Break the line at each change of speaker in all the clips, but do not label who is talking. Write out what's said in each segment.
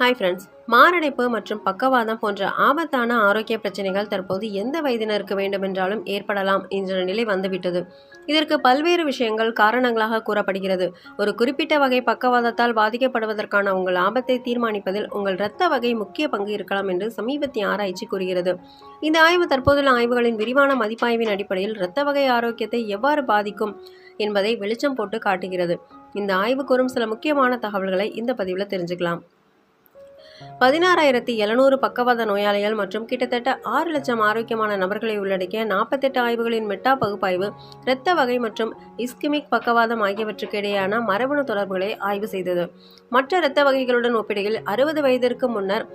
Hi friends மாரடைப்பு மற்றும் பக்கவாதம் போன்ற ஆபத்தான ஆரோக்கிய பிரச்சனைகள் தற்போது எந்த வயதினருக்கு வேண்டுமென்றாலும் ஏற்படலாம் என்ற நிலை வந்துவிட்டது. இதற்கு பல்வேறு விஷயங்கள் காரணங்களாக கூறப்படுகிறது. ஒரு குறிப்பிட்ட வகை பக்கவாதத்தால் பாதிக்கப்படுவதற்கான உங்கள் ஆபத்தை தீர்மானிப்பதில் உங்கள் இரத்த வகை முக்கிய பங்கு இருக்கலாம் என்று சமீபத்திய ஆராய்ச்சி கூறுகிறது. இந்த ஆய்வு தற்போதுள்ள ஆய்வுகளின் விரிவான மதிப்பாய்வின் அடிப்படையில் இரத்த வகை ஆரோக்கியத்தை எவ்வாறு பாதிக்கும் என்பதை வெளிச்சம் போட்டு காட்டுகிறது. இந்த ஆய்வு கூறும் சில முக்கியமான தகவல்களை இந்த பதிவில் தெரிஞ்சுக்கலாம். பதினாறாயிரத்தி எழுநூறு பக்கவாத நோயாளிகள் மற்றும் கிட்டத்தட்ட ஆறு லட்சம் ஆரோக்கியமான நபர்களை உள்ளடக்கிய நாற்பத்தெட்டு ஆய்வுகளின் மெட்டா பகுப்பாய்வு இரத்த வகை மற்றும் இஸ்கிமிக் பக்கவாதம் ஆகியவற்றுக்கு இடையேயான மரபணு தொடர்புகளை ஆய்வு செய்தது. மற்ற இரத்த வகைகளுடன் ஒப்பிடுகையில் அறுபது வயதிற்கு முன்னர்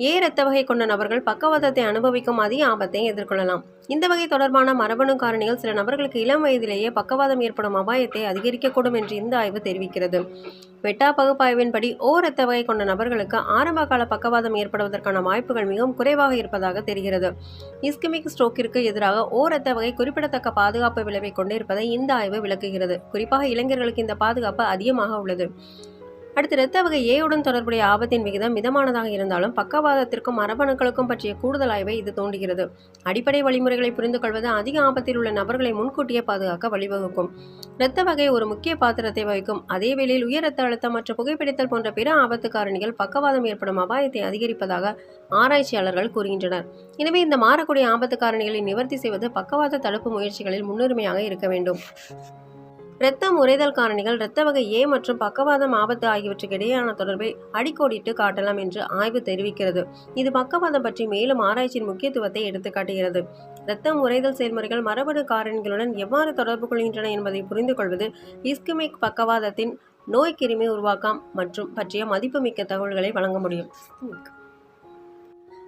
ஏ இரத்த வகை கொண்ட நபர்கள் பக்கவாதத்தை அனுபவிக்கும் அதிக ஆபத்தை எதிர்கொள்ளலாம். இந்த வகை தொடர்பான மரபணு காரணிகள் சில நபர்களுக்கு இளம் வயதிலேயே பக்கவாதம் ஏற்படும் அபாயத்தை அதிகரிக்கக்கூடும் என்று இந்த ஆய்வு தெரிவிக்கிறது. வெட்டா பகுப்பாய்வின்படி ஓ இரத்த வகை கொண்ட நபர்களுக்கு ஆரம்ப கால பக்கவாதம் ஏற்படுவதற்கான வாய்ப்புகள் மிகவும் குறைவாக இருப்பதாக தெரிகிறது. இஸ்கிமிக் ஸ்ட்ரோக்கிற்கு எதிராக ஓ இரத்த வகை குறிப்பிடத்தக்க பாதுகாப்பு விளைவை கொண்டிருப்பதை இந்த ஆய்வு விளக்குகிறது. குறிப்பாக இளைஞர்களுக்கு இந்த பாதுகாப்பு அதிகமாக உள்ளது. அடுத்து இரத்த வகை ஏயுடன் தொடர்புடைய ஆபத்தின் விகிதம் மிதமானதாக இருந்தாலும் பக்கவாதத்திற்கும் மரபணுக்களுக்கும் பற்றிய கூடுதல் ஆய்வை இது தோன்றுகிறது அடிப்படை வழிமுறைகளை புரிந்து கொள்வது அதிக ஆபத்தில் உள்ள நபர்களை முன்கூட்டியே பாதுகாக்க வழிவகுக்கும். இரத்த வகை ஒரு முக்கிய பாத்திரத்தை வகிக்கும். அதே வேளையில் உயர் இரத்த அழுத்தம் மற்றும் புகைப்பிடித்தல் போன்ற பிற ஆபத்து காரணிகள் பக்கவாதம் ஏற்படும் அபாயத்தை அதிகரிப்பதாக ஆராய்ச்சியாளர்கள் கூறுகின்றனர். எனவே இந்த மாறக்கூடிய ஆபத்து காரணிகளை நிவர்த்தி செய்வது பக்கவாத தடுப்பு முயற்சிகளில் முன்னுரிமையாக இருக்க வேண்டும். இரத்தம் உறைதல் காரணிகள் இரத்த வகை ஏ மற்றும் பக்கவாதம் ஆபத்து ஆகியவற்றுக்கு இடையேயான தொடர்பை அடிக்கோடிட்டு காட்டலாம் என்று ஆய்வு தெரிவிக்கிறது. இது பக்கவாதம் பற்றி மேலும் ஆராய்ச்சியின் முக்கியத்துவத்தை எடுத்துக்காட்டுகிறது இரத்தம் உறைதல் செயல்முறைகள் மரபணு காரணிகளுடன் எவ்வாறு தொடர்பு கொள்கின்றன என்பதை புரிந்து கொள்வது இஸ்கிமிக் பக்கவாதத்தின் நோய் கிருமி உருவாக்கம் மற்றும் பற்றிய மதிப்புமிக்க தகவல்களை வழங்க முடியும்.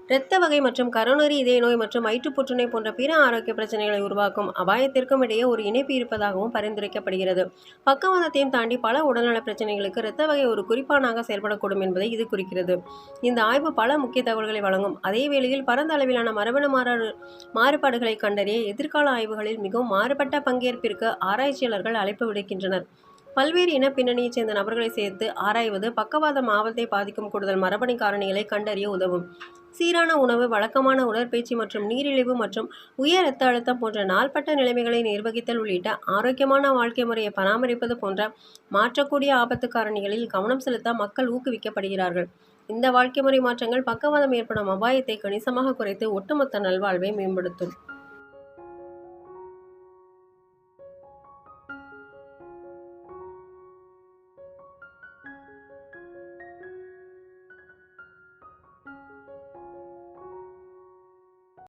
இரத்த வகை மற்றும் கரோனரி இதய நோய் மற்றும் வயிற்று புற்றுநோய் போன்ற பிற ஆரோக்கிய பிரச்சனைகளை உருவாக்கும் அபாயத்திற்கும் இடையே ஒரு இணைப்பு இருப்பதாகவும் பரிந்துரைக்கப்படுகிறது. பக்கவாதத்தையும் தாண்டி பல உடல்நல பிரச்சனைகளுக்கு இரத்த வகை ஒரு குறிப்பானாக செயல்படக்கூடும் என்பதை இது குறிக்கிறது. இந்த ஆய்வு பல முக்கிய தகவல்களை வழங்கும். அதே வேளையில் பரந்த அளவிலான மரபணு மாறு மாறுபாடுகளை கண்டறிய எதிர்கால ஆய்வுகளில் மிகவும் மாறுபட்ட பங்கேற்பிற்கு ஆராய்ச்சியாளர்கள் அழைப்பு விடுக்கின்றனர். பல்வேறு இன பின்னணியைச் சேர்ந்த நபர்களை சேர்த்து ஆராய்வது பக்கவாதம் ஆபத்தை பாதிக்கும் கூடுதல் மரபணு காரணிகளை கண்டறிய உதவும். சீரான உணவு வழக்கமான உடற்பயிற்சி மற்றும் நீரிழிவு மற்றும் உயர் இரத்த அழுத்தம் போன்ற நாள்பட்ட நிலைமைகளை நிர்வகித்தல் உள்ளிட்ட ஆரோக்கியமான வாழ்க்கை முறையை பராமரிப்பது போன்ற மாற்றக்கூடிய ஆபத்து காரணிகளில் கவனம் செலுத்த மக்கள் ஊக்குவிக்கப்படுகிறார்கள். இந்த வாழ்க்கை முறை மாற்றங்கள் பக்கவாதம் ஏற்படும் அபாயத்தை கணிசமாக குறைத்து ஒட்டுமொத்த நல்வாழ்வை மேம்படுத்தும்.